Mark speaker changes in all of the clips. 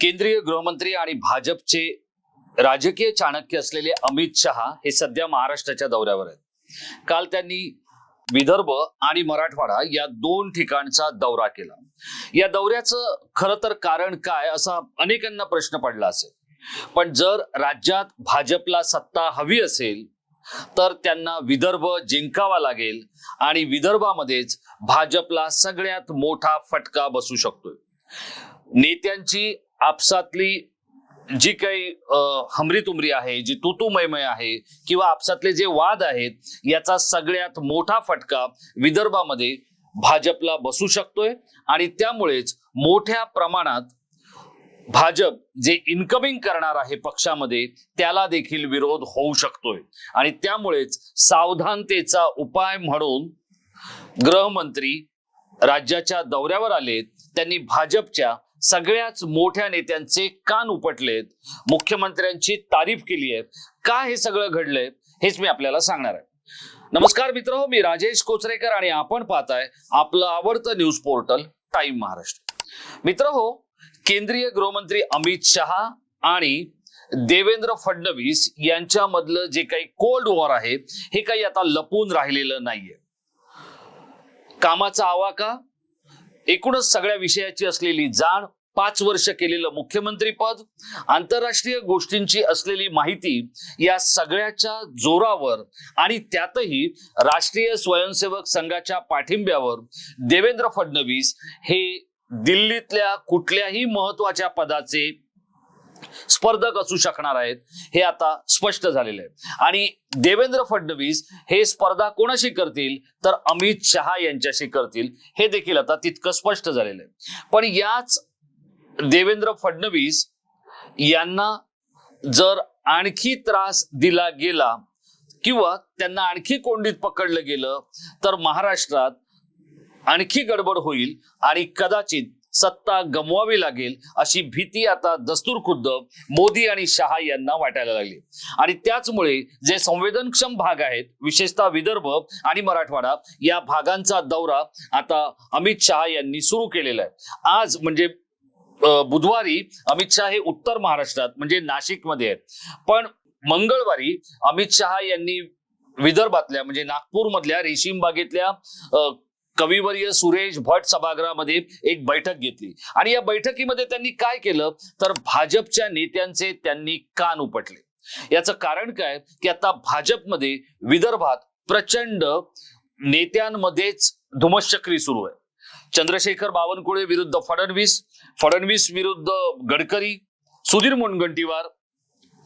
Speaker 1: केंद्रीय गृहमंत्री आणि भाजपचे राजकीय चाणक्य असलेले अमित शहा हे सध्या महाराष्ट्राच्या दौऱ्यावर आहेत. काल त्यांनी विदर्भ आणि मराठवाडा या दोन ठिकाणचा दौरा केला. या दौऱ्याचं खरं तर कारण काय असा अनेकांना प्रश्न पडला असेल. पण जर राज्यात भाजपला सत्ता हवी असेल तर त्यांना विदर्भ जिंकावा लागेल आणि विदर्भामध्येच भाजपला सगळ्यात मोठा फटका बसू शकतोय. नेत्यांची आपसातली जी काही हमरी हमरीतुमरी आहे जी तुतुमयमय आहे किंवा आपसातले जे वाद आहेत याचा सगळ्यात मोठा फटका विदर्भामध्ये भाजपला बसू शकतोय आणि त्यामुळेच मोठ्या प्रमाणात भाजप जे इन्कमिंग करणार आहे पक्षामध्ये त्याला देखील विरोध होऊ शकतोय. आणि त्यामुळेच सावधानतेचा उपाय म्हणून गृहमंत्री राज्याच्या दौऱ्यावर आलेत त्यांनी भाजपच्या सगळ्याच मोठ्या नेत्यांचे कान उपटलेत. मुख्यमंत्र्यांची तारीफ केली आहे. का हे सगळं घडलंय हेच मी आपल्याला सांगणार आहे. नमस्कार मित्र हो मी राजेश कोचरेकर आणि आपण पाहताय आपलं आवडतं न्यूज पोर्टल टाइम महाराष्ट्र. मित्र हो केंद्रीय गृहमंत्री अमित शहा आणि देवेंद्र फडणवीस यांच्यामधलं जे काही कोल्ड वॉर आहे हे काही आता लपून राहिलेलं नाहीये. कामाचा आवाका एकूणच सगळ्या विषयाची असलेली जाण पाच वर्ष केलेलं मुख्यमंत्री पद आंतरराष्ट्रीय गोष्टींची असलेली माहिती या सगळ्याच्या जोरावर आणि त्यातही राष्ट्रीय स्वयंसेवक संघाच्या पाठिंब्यावर देवेंद्र फडणवीस हे दिल्लीतल्या कुठल्याही महत्त्वाच्या पदाचे स्पर्धक असू शकणार आहेत हे आता स्पष्ट झालेलं आहे. आणि देवेंद्र फडणवीस हे स्पर्धा कोणाशी करतील? तर अमित शहा यांच्याशी करतील. हे देखील आता तितकं स्पष्ट झालेलं आहे. पण याच देवेंद्र फडणवीस यांना जर आणखी त्रास दिला गेला किंवा त्यांना आणखी कोंडीत पकडलं गेलं तर महाराष्ट्रात आणखी गडबड होईल आणि कदाचित सत्ता गमवावी लागेल अशी भीती आता दस्तूर खुद्द मोदी आणि शहा यांना वाटायला लागली. आणि त्याचमुळे जे संवेदनक्षम भाग आहेत विशेषतः विदर्भ आणि मराठवाडा या भागांचा दौरा आता अमित शहा यांनी सुरू केलेला आहे. आज म्हणजे बुधवारी अमित शहा हे उत्तर महाराष्ट्रात म्हणजे नाशिकमध्ये आहेत. पण मंगळवारी अमित शहा यांनी विदर्भातल्या म्हणजे नागपूर मधल्या रेशीम बागेतल्या कविवर्य सुरेश भट सभागृहामध्ये एक बैठक घेतली. आणि या बैठकीमध्ये त्यांनी काय केलं? तर भाजपच्या नेत्यांचे त्यांनी कान उपटले. याचं कारण काय? की आता भाजपमध्ये विदर्भात प्रचंड नेत्यांमध्येच धुमश्चक्री सुरू आहे. चंद्रशेखर बावनकुळे विरुद्ध फडणवीस फडणवीस विरुद्ध गडकरी सुधीर मुनगंटीवार.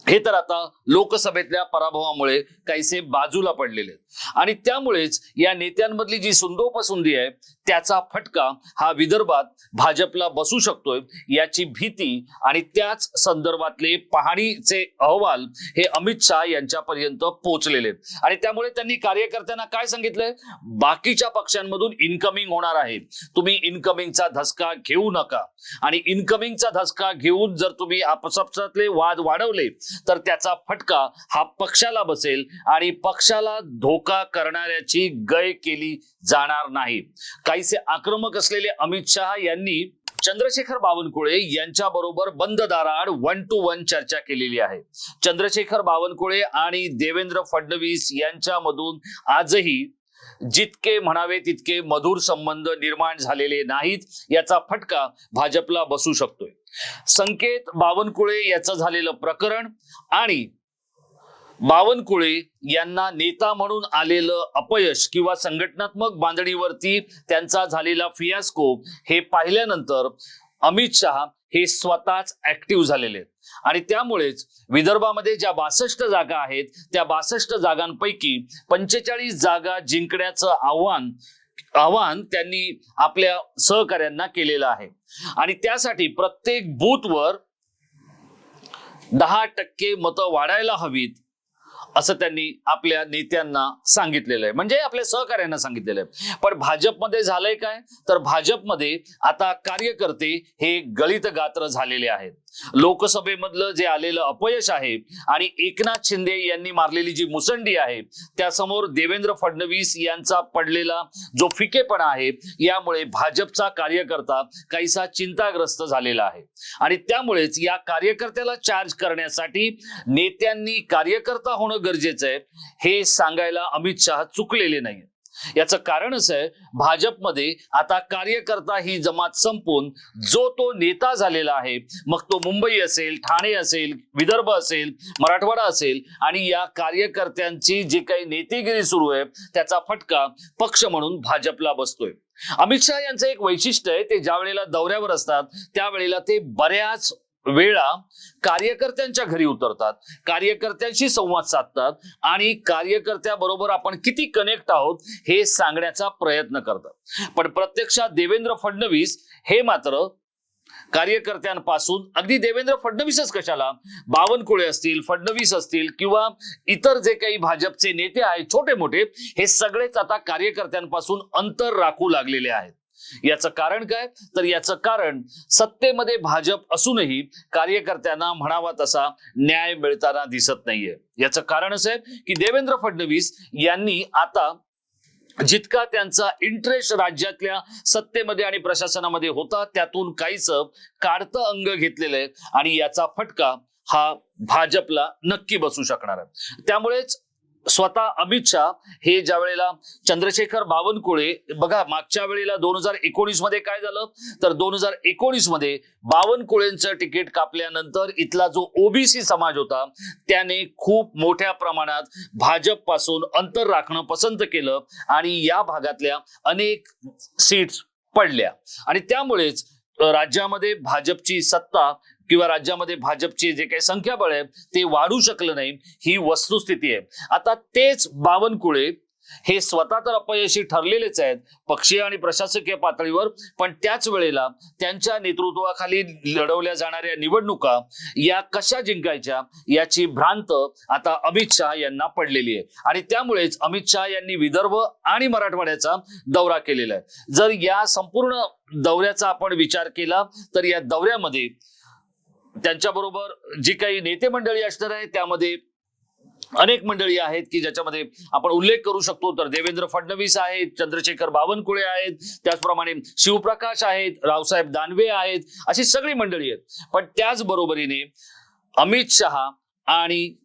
Speaker 1: हे तर आता लोकसभेतल्या पराभवामुळे काहीसे बाजूला पडलेले आहेत. आणि त्यामुळेच या नेत्यांमधली जी सुंदोपसुंदी आहे त्याचा फटका हा विदर्भात भाजपला बसू शकतोय याची भीती आणि त्याच संदर्भातले पाहणीचे अहवाल हे अमित शहा यांच्यापर्यंत पोहोचलेले आहेत. आणि त्यामुळे त्यांनी कार्यकर्त्यांना काय सांगितलंय? बाकीच्या पक्षांमधून इन्कमिंग होणार आहे. तुम्ही इन्कमिंगचा धसका घेऊ नका. आणि इन्कमिंगचा धसका घेऊन जर तुम्ही आपसापसातले वाद वाढवले तर त्याचा फटका हा पक्षाला बसेल आणि पक्षाला धोका करणाऱ्याची गय केली जाणार नाही. काहीसे आक्रमक असलेले अमित शहा यांनी चंद्रशेखर बावनकुळे यांच्या बरोबर बंद दाराआड वन टू वन चर्चा केलेली आहे. चंद्रशेखर बावनकुळे आणि देवेंद्र फडणवीस यांच्यामधून आजही जितके म्हणावे तितके मधुर संबंध निर्माण झालेले नाहीत याचा फटका भाजपला बसू शकतोय. संकेत बावनकुळे याचं झालेलं प्रकरण आणि बावनकुळे यांना नेता म्हणून आलेलं अपयश किंवा संघटनात्मक बांधणीवरती त्यांचा झालेला फियास्को हे पाहिल्यानंतर अमित शहा हे स्वतःच ऍक्टिव्ह झालेले आहेत. आणि त्यामुळेच विदर्भामध्ये ज्या बासष्ट जागा आहेत त्या बासष्ट जागांपैकी पंचेचाळीस जागा जिंकण्याचं आव्हान आव्हान त्यांनी आपल्या सहकाऱ्यांना केलेलं आहे. आणि त्यासाठी प्रत्येक बूथवर दहा टक्के मतं वाढायला हवीत असं त्यांनी आपल्या नेत्यांना सांगितलेलं आहे. म्हणजे आपल्या सहकार्यांना सांगितलेलं आहे. पण भाजपमध्ये झालंय काय? तर भाजपमध्ये आता कार्यकर्ते हे गलित गात्र झालेले आहेत. लोकसभेमधलं जे आलेलं अपयश आहे आणि एकनाथ शिंदे यांनी मारलेली जी मुसंडी आहे त्यासमोर देवेंद्र फडणवीस यांचा पडलेला जो फिकेपणा आहे यामुळे भाजपचा कार्यकर्ता काहीसा चिंताग्रस्त झालेला आहे. आणि त्यामुळेच या कार्यकर्त्याला चार्ज करण्यासाठी नेत्यांनी कार्यकर्ता होणं गरजेचं आहे हे सांगायला अमित शहा चुकलेले नाही याचं कारण असं आहे भाजपमध्ये आता कार्यकर्ता ही जमात संपून जो तो नेता झालेला आहे मग तो मुंबई असेल ठाणे असेल विदर्भ असेल मराठवाडा असेल आणि या कार्यकर्त्यांची जी काही नेतेगिरी सुरू आहे त्याचा फटका पक्ष म्हणून भाजपला बसतोय. अमित शहा यांचं एक वैशिष्ट्य आहे ते ज्या वेळेला दौऱ्यावर असतात त्यावेळेला ते बऱ्याच वेळा कार्यकर्त्यांच्या घरी उतरतात कार्यकर्त्यांशी संवाद साधतात आणि कार्यकर्त्याबरोबर आपण किती कनेक्ट आहोत हे सांगण्याचा प्रयत्न करतात. पण प्रत्यक्षात देवेंद्र फडणवीस हे मात्र कार्यकर्त्यांपासून अगदी देवेंद्र फडणवीसच कशाला? बावनकुळे असतील फडणवीस असतील किंवा इतर जे काही भाजपचे नेते आहेत छोटे मोठे हे सगळेच आता कार्यकर्त्यांपासून अंतर राखू लागलेले आहेत. याचं कारण काय? तर याचं कारण सत्तेमध्ये भाजप असूनही कार्यकर्त्यांना म्हणावा तसा न्याय मिळताना दिसत नाहीये. याचं कारण असं आहे की देवेंद्र फडणवीस यांनी आता जितका त्यांचा इंटरेस्ट राज्यातल्या सत्तेमध्ये आणि प्रशासनामध्ये होता त्यातून काहीच काढतं अंग घेतलेलं आहे आणि याचा फटका हा भाजपला नक्की बसू शकणार आहे. त्यामुळेच स्वतः अमित शहा हे ज्या वेळेला चंद्रशेखर बावनकुळे बघा मागच्या वेळेला दोन हजार एकोणीसमध्ये काय झालं? तर दोन हजार एकोणीसमध्ये बावनकुळेंचं तिकीट कापल्यानंतर इथला जो ओबीसी समाज होता त्याने खूप मोठ्या प्रमाणात भाजपपासून अंतर राखणं पसंत केलं आणि या भागातल्या अनेक सीट्स पडल्या. आणि त्यामुळेच राज्यामध्ये भाजपची सत्ता किंवा राज्यामध्ये भाजपचे जे काही संख्याबळ आहे ते वाढू शकलं नाही ही वस्तुस्थिती आहे. आता तेच बावनकुळे हे स्वतः तर अपयशी ठरलेलेच आहेत पक्षीय आणि प्रशासकीय पातळीवर पण त्याच वेळेला त्यांच्या नेतृत्वाखाली लढवल्या जाणाऱ्या निवडणुका या कशा जिंकायच्या याची भ्रांत आता अमित शहा यांना पडलेली आहे. आणि त्यामुळेच अमित शहा यांनी विदर्भ आणि मराठवाड्याचा दौरा केलेला आहे. जर या संपूर्ण दौऱ्याचा आपण विचार केला तर या दौऱ्यामध्ये त्यांच्याबरोबर जी काही नेते मंडळी असणार आहे त्यामध्ये अनेक मंडळी आहेत की ज्याच्यामध्ये आपण उल्लेख करू शकतो. तर देवेंद्र फडणवीस आहेत चंद्रशेखर बावनकुळे आहेत त्याचप्रमाणे शिवप्रकाश आहेत रावसाहेब दानवे आहेत अशी सगळी मंडळी आहेत. पण त्याचबरोबरीने अमित शहा आणि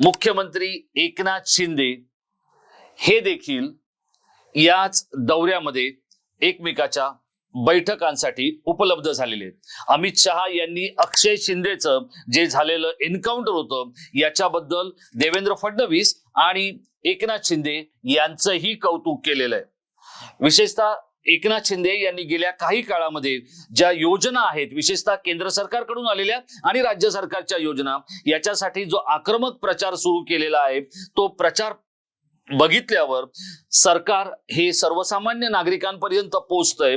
Speaker 1: मुख्यमंत्री एकनाथ शिंदे हे देखील याच दौऱ्यामध्ये एकमेकाच्या बैठकांसाठी उपलब्ध झालेले आहेत. अमित शहा यांनी अक्षय शिंदेचं जे झालेलं एन्काउंटर होतं याच्याबद्दल देवेंद्र फडणवीस आणि एकनाथ शिंदे यांचंही कौतुक केलेलं आहे. विशेषतः एकनाथ शिंदे यांनी गेल्या काही काळामध्ये ज्या योजना आहेत विशेषतः केंद्र सरकारकडून आलेल्या आणि राज्य सरकारच्या योजना याच्यासाठी जो आक्रमक प्रचार सुरू केलेला आहे तो प्रचार बघितल्यावर सरकार हे सर्वसामान्य नागरिकांपर्यंत पोहोचतंय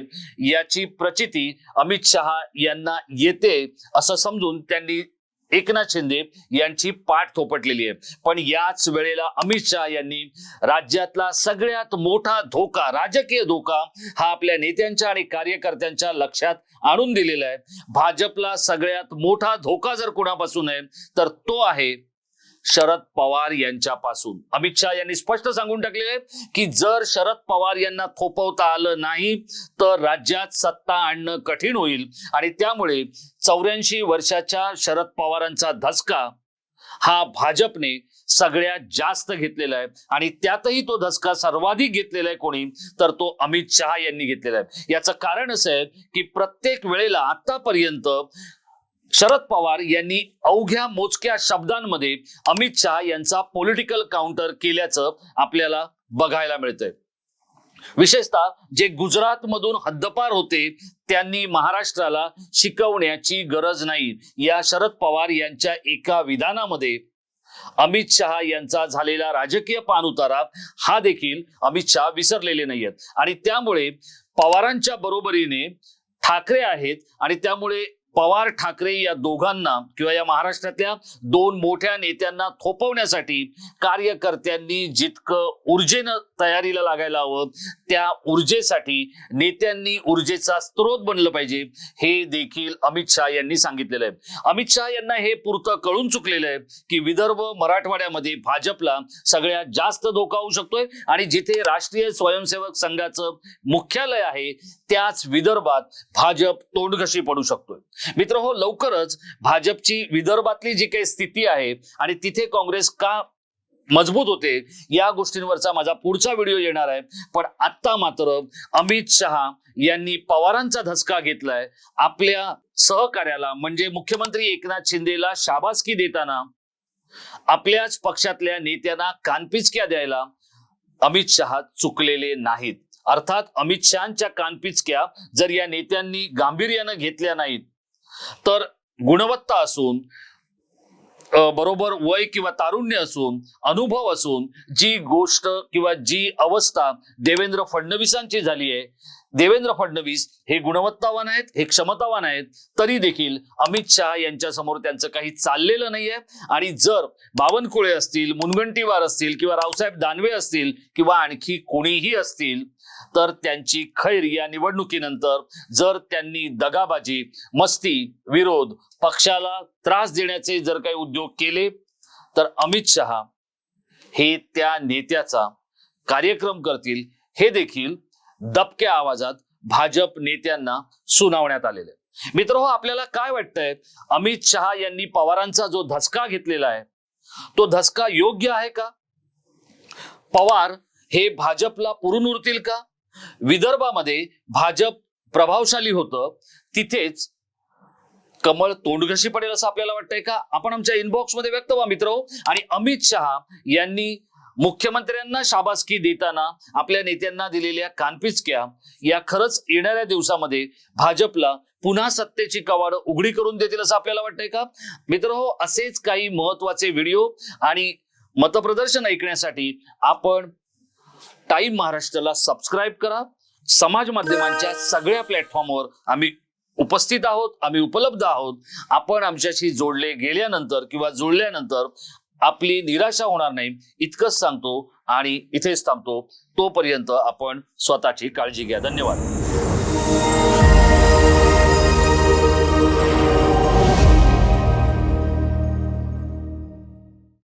Speaker 1: याची प्रचिती अमित शहा यांना येते असं समजून त्यांनी एकनाथ शिंदे यांची पाठ थोपटलेली आहे. पण याच वेळेला अमित शहा यांनी राज्यातला सगळ्यात मोठा धोका राजकीय धोका हा आपल्या नेत्यांच्या आणि कार्यकर्त्यांच्या लक्षात आणून दिलेला आहे. भाजपला सगळ्यात मोठा धोका जर कोणापासून आहे तर तो आहे शरद पवार यांच्यापासून. अमित शहा यांनी स्पष्ट सांगून टाकले आहे की जर शरद पवार यांना थोपवता आलं नाही तर राज्यात सत्ता आणणं कठीण होईल. आणि त्यामुळे चौऱ्याऐंशी वर्षाच्या शरद पवारांचा धसका हा भाजपने सगळ्यात जास्त घेतलेला आहे. आणि त्यातही तो धसका सर्वाधिक घेतलेला आहे कोणी तर तो अमित शहा यांनी घेतलेला आहे. याचं कारण असं आहे की प्रत्येक वेळेला आतापर्यंत शरद पवार यांनी अवघ्या मोजक्या शब्दांमध्ये अमित शहा यांचा पॉलिटिकल काउंटर केल्याचं आपल्याला बघायला मिळतंय. विशेषतः जे गुजरात मधून हद्दपार होते त्यांनी महाराष्ट्राला शिकवण्याची गरज नाही. या शरद पवार यांच्या एका विधानामध्ये अमित शहा यांचा झालेला राजकीय पानउतारा हा देखील अमित शहा विसरलेले नाहीयेत. आणि त्यामुळे पवारांच्या बरोबरीने ठाकरे आहेत आणि त्यामुळे पवार ठाकरे या दोघांना किंवा या महाराष्ट्रातल्या दोन मोठ्या नेत्यांना थोपवण्यासाठी कार्यकर्त्यांनी जितकं ऊर्जेनं तयारीला लागायला हवं त्या ऊर्जेसाठी नेत्यांनी ऊर्जेचा स्रोत बनलं पाहिजे हे देखील अमित शहा यांनी सांगितलेलं आहे. अमित शहा यांना हे पुरतं कळून चुकलेलं आहे की विदर्भ मराठवाड्यामध्ये भाजपला सगळ्यात जास्त धोका होऊ शकतोय आणि जिथे राष्ट्रीय स्वयंसेवक संघाचं मुख्यालय आहे त्याच विदर्भात भाजप तोंडघशी पडू शकतोय. मित्र हो लवकरच भाजपची विदर्भातली जी काही स्थिती आहे आणि तिथे काँग्रेस का मजबूत होते या गोष्टींवरचा माझा पुढचा व्हिडिओ येणार आहे. पण आत्ता मात्र अमित शहा यांनी पवारांचा धसका घेतलाय. आपल्या सहकार्याला म्हणजे मुख्यमंत्री एकनाथ शिंदेला शाबासकी देताना आपल्याच पक्षातल्या नेत्यांना कानपिचक्या द्यायला अमित शहा चुकलेले नाहीत. अर्थात अमित शहाच्या कानपिचक्या जर या नेत्यांनी गांभीर्यानं घेतल्या नाहीत तर गुणवत्ता असून बरोबर वय किंवा तारुण्य असून अनुभव असून जी गोष्ट किंवा जी अवस्था देवेंद्र फडणवीसांची झाली आहे देवेंद्र फडणवीस हे गुणवत्तावान आहेत हे क्षमतावान आहेत तरी देखील अमित शहा यांच्यासमोर त्यांचं काही चाललेलं नाहीये. आणि जर बावनकुळे असतील मुनगंटीवार असतील किंवा रावसाहेब दानवे असतील किंवा आणखी कोणीही असतील तर त्यांची खैर या निवडणुकीनंतर जर त्यांनी दगाबाजी मस्ती विरोध पक्षाला त्रास देण्याचे जर काही उद्योग केले तर अमित शहा हे त्या नेत्याचा कार्यक्रम करतील. हे देखील दबक्या आवाजात भाजप नेत्यांना सुनावण्यात आलेले. मित्र हो आपल्याला काय वाटतंय? अमित शहा यांनी पवारांचा जो धसका घेतलेला आहे तो धसका योग्य आहे का? पवार हे भाजपला पुरून उरतील का? विदर्भामध्ये भाजप प्रभावशाली होतं. तिथेच कमळ तोंडघशी पडेल असं आपल्याला वाटतंय का? आपण आमच्या इनबॉक्समध्ये व्यक्त व्हा मित्र. आणि अमित शहा यांनी मुख्यमंत्र्यांना शाबासकी देताना आपल्या नेत्यांना दिलेल्या कानपिचक्या या खरंच येणाऱ्या दिवसामध्ये भाजपला पुन्हा सत्तेची कवाड उघडी करून देतील असं आपल्याला वाटतंय का? मित्र हो असेच काही महत्त्वाचे व्हिडिओ आणि मतप्रदर्शन ऐकण्यासाठी आपण टाइम महाराष्ट्राला सबस्क्राईब करा. समाज माध्यमांच्या सगळ्या प्लॅटफॉर्मवर आम्ही उपस्थित आहोत आम्ही उपलब्ध आहोत. आपण आमच्याशी जोडले गेल्यानंतर किंवा जोडल्यानंतर आपली निराशा होणार नाही इतकंच सांगतो आणि इथेच थांबतो. तोपर्यंत आपण स्वतःची काळजी घ्या. धन्यवाद.